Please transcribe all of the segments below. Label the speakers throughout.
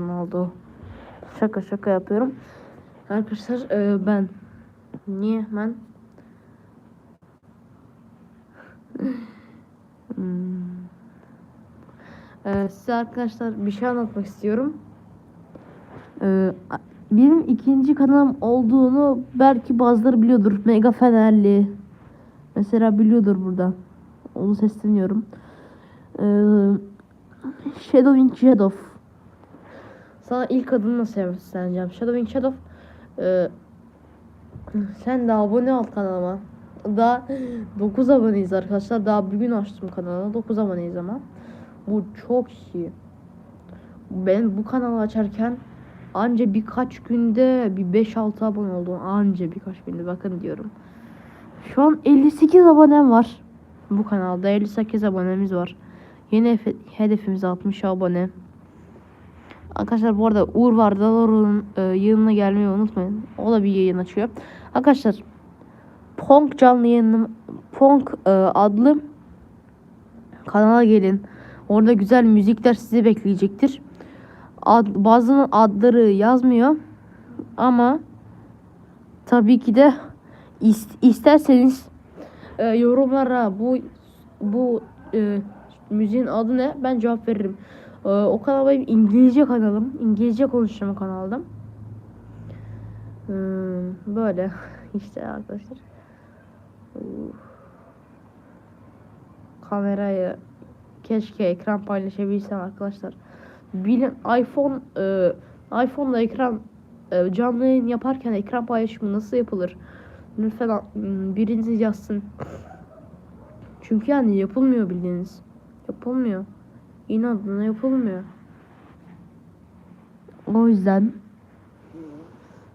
Speaker 1: Ronaldo. Şaka şaka yapıyorum. Arkadaşlar e, ben niye ben Hmm. Ee, size arkadaşlar bir şey anlatmak istiyorum. A- benim ikinci kanalım olduğunu belki bazıları biliyordur. Mega Fenerli. Mesela biliyordur burada. Onu sesleniyorum. Ee, Shadowing Shadow. Sana ilk adını sesleneceğim. Shadowing Shadow. Ee, sen de abone ol kanalıma. Daha 9 aboneyiz arkadaşlar. Daha bugün açtım kanalı. 9 aboneyiz ama. Bu çok iyi. Ben bu kanalı açarken anca birkaç günde bir 5-6 abone oldum. Anca birkaç günde bakın diyorum. Şu an 58 abonem var. Bu kanalda 58 abonemiz var. Yeni hedefimiz 60 abone. Arkadaşlar bu arada Uğur var. Dalor'un e, yayınına gelmeyi unutmayın. O da bir yayın açıyor. Arkadaşlar Pong canlı yayınım Pong e, adlı kanala gelin. Orada güzel müzikler sizi bekleyecektir. Ad, bazının adları yazmıyor ama tabii ki de is- isterseniz e, yorumlara bu bu e, müziğin adı ne ben cevap veririm. E, o kanal benim İngilizce kanalım. İngilizce konuşacağım o kanalda. Hmm, böyle işte arkadaşlar. Uf. Kamerayı keşke ekran paylaşabilsem arkadaşlar. Bilin iPhone e, iPhone'da ekran e, canlı yayın yaparken ekran paylaşımı nasıl yapılır? Lütfen a- m, biriniz yazsın. Çünkü yani yapılmıyor bildiğiniz. Yapılmıyor. İnadına yapılmıyor. O yüzden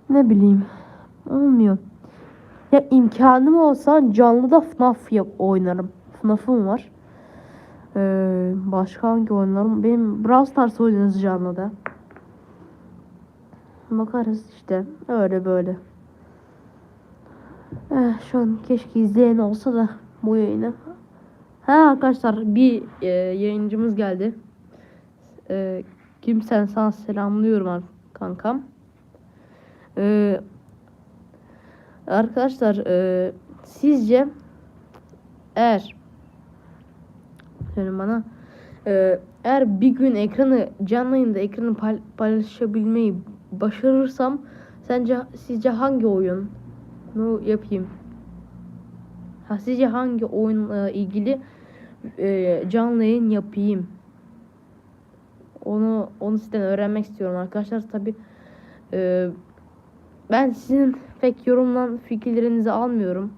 Speaker 1: ne bileyim olmuyor. Ya imkanım olsa canlıda FNAF yap oynarım. FNAF'ım var. Ee, başka hangi oyunlarım? Benim Brawl Stars oynarız canlıda. Bakarız işte. Öyle böyle. Eh, şu an keşke izleyen olsa da bu yayını. Ha arkadaşlar bir e, yayıncımız geldi. E, kimsen sana selamlıyorum kankam. E, arkadaşlar e, sizce eğer Söyle bana. Ee, eğer bir gün ekranı canlı yayında ekranı pay- paylaşabilmeyi başarırsam sence sizce hangi oyun nu yapayım? Ha sizce hangi oyunla ilgili e, canlı yayın yapayım? Onu onu sizden öğrenmek istiyorum arkadaşlar. Tabi ben sizin pek yorumlan fikirlerinizi almıyorum.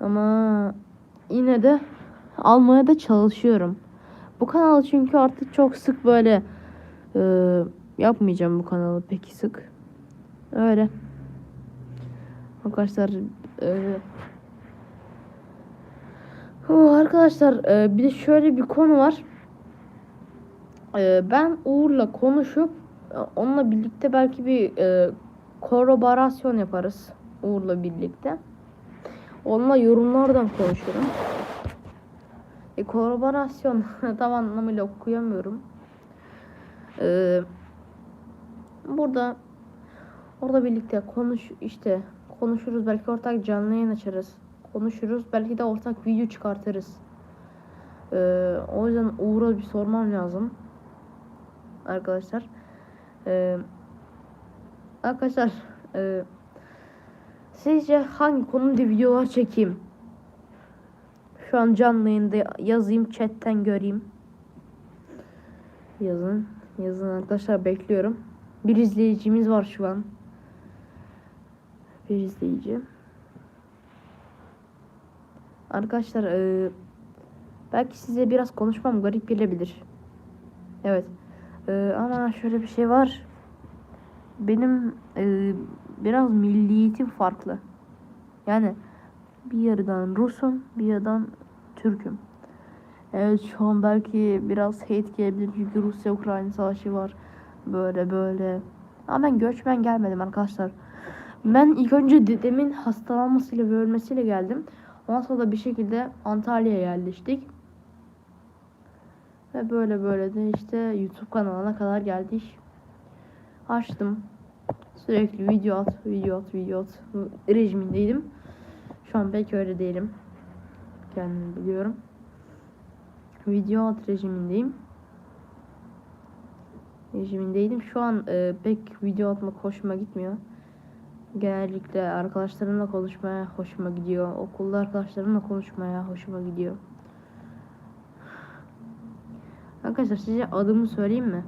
Speaker 1: Ama yine de almaya da çalışıyorum. Bu kanal çünkü artık çok sık böyle e, yapmayacağım bu kanalı pek sık. Öyle. Arkadaşlar e, hu, arkadaşlar e, bir de şöyle bir konu var. E, ben Uğur'la konuşup e, onunla birlikte belki bir e, kolaborasyon yaparız Uğur'la birlikte. Onunla yorumlardan konuşurum. E, kolaborasyon tam anlamıyla okuyamıyorum. Ee, burada orada birlikte konuş işte konuşuruz belki ortak canlı yayın açarız. Konuşuruz belki de ortak video çıkartırız. Ee, o yüzden Uğur'a bir sormam lazım. Arkadaşlar. Ee, arkadaşlar e, sizce hangi konuda videolar çekeyim? Şu an canlı yayında yazayım chatten göreyim. Yazın. Yazın arkadaşlar bekliyorum. Bir izleyicimiz var şu an. Bir izleyici. Arkadaşlar e, belki size biraz konuşmam garip gelebilir. Evet. E, ama şöyle bir şey var. Benim e, biraz milliyetim farklı. Yani bir yerden Rus'um, bir yerden Türk'üm. Evet şu an belki biraz hate gelebilir çünkü Rusya-Ukrayna savaşı var. Böyle böyle. Ama ben göçmen gelmedim arkadaşlar. Ben ilk önce dedemin hastalanmasıyla ve ölmesiyle geldim. Ondan sonra da bir şekilde Antalya'ya yerleştik. Ve böyle böyle de işte YouTube kanalına kadar geldi iş. Açtım. Sürekli video at, video at, video at rejimindeydim. Şu an pek öyle değilim. Kendimi biliyorum. Video at rejimindeyim. Rejimindeydim. Şu an e, pek video atmak hoşuma gitmiyor. Genellikle arkadaşlarımla konuşmaya hoşuma gidiyor. Okulda arkadaşlarımla konuşmaya hoşuma gidiyor. Arkadaşlar size adımı söyleyeyim mi?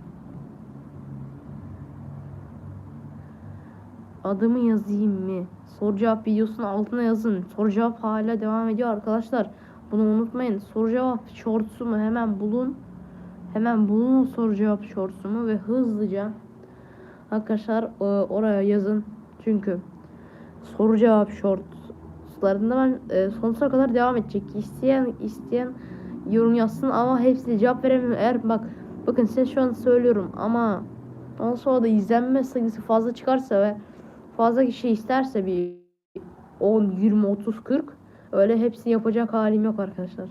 Speaker 1: Adımı yazayım mı? Soru cevap videosunun altına yazın. Soru cevap hala devam ediyor arkadaşlar. Bunu unutmayın. Soru cevap shortsumu hemen bulun. Hemen bulun soru cevap shortsumu ve hızlıca arkadaşlar e, oraya yazın. Çünkü soru cevap shortslarında ben e, sonsuza kadar devam edecek. İsteyen isteyen yorum yazsın ama hepsine cevap veremiyorum. Eğer bak bakın size şu an söylüyorum ama ondan sonra da izlenme sayısı fazla çıkarsa ve fazla kişi isterse bir 10, 20, 30, 40 öyle hepsini yapacak halim yok arkadaşlar.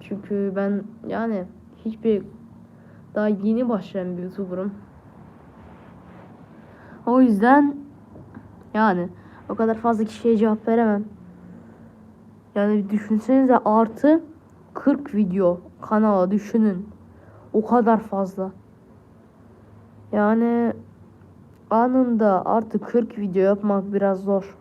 Speaker 1: Çünkü ben yani hiçbir daha yeni başlayan bir YouTuber'ım. O yüzden yani o kadar fazla kişiye cevap veremem. Yani bir düşünsenize artı 40 video kanala düşünün. O kadar fazla. Yani anında artı 40 video yapmak biraz zor.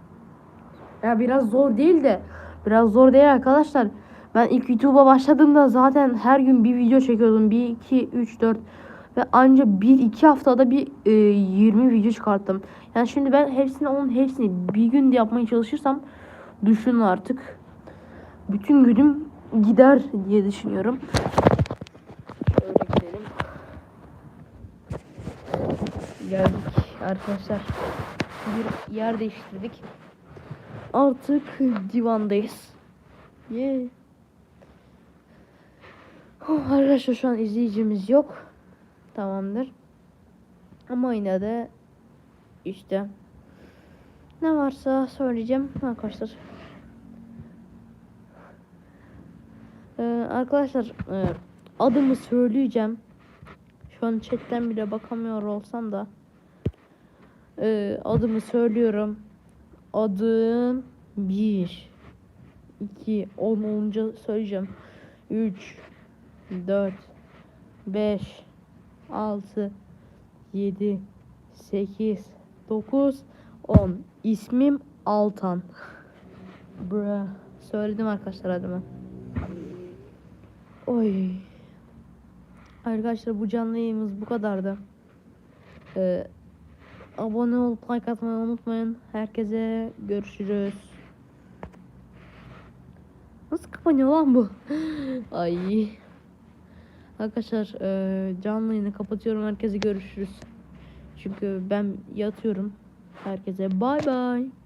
Speaker 1: Ya biraz zor değil de biraz zor değil arkadaşlar. Ben ilk YouTube'a başladığımda zaten her gün bir video çekiyordum. 1, 2, 3, 4 ve ancak 1-2 haftada bir e, 20 video çıkarttım. Yani şimdi ben hepsini onun hepsini bir günde yapmaya çalışırsam düşünün artık. Bütün günüm gider diye düşünüyorum. Şöyle gidelim. Geldik arkadaşlar. Bir yer değiştirdik. Artık divandayız. Yeah. Oh, arkadaşlar şu an izleyicimiz yok. Tamamdır. Ama yine de işte ne varsa söyleyeceğim arkadaşlar. Ee, arkadaşlar e, adımı söyleyeceğim. Şu an chatten bile bakamıyor olsam da e, adımı söylüyorum. Adım 1 2 10 olunca söyleyeceğim. 3 4 5 6 7 8 9 10 İsmim Altan. Bra. Söyledim arkadaşlar adımı. Oy. Arkadaşlar bu canlı yayınımız bu kadardı. Ee, abone olup like atmayı unutmayın. Herkese görüşürüz. Nasıl kapanıyor lan bu? Ay. Arkadaşlar e, canlı yayını kapatıyorum. Herkese görüşürüz. Çünkü ben yatıyorum. Herkese bay bay.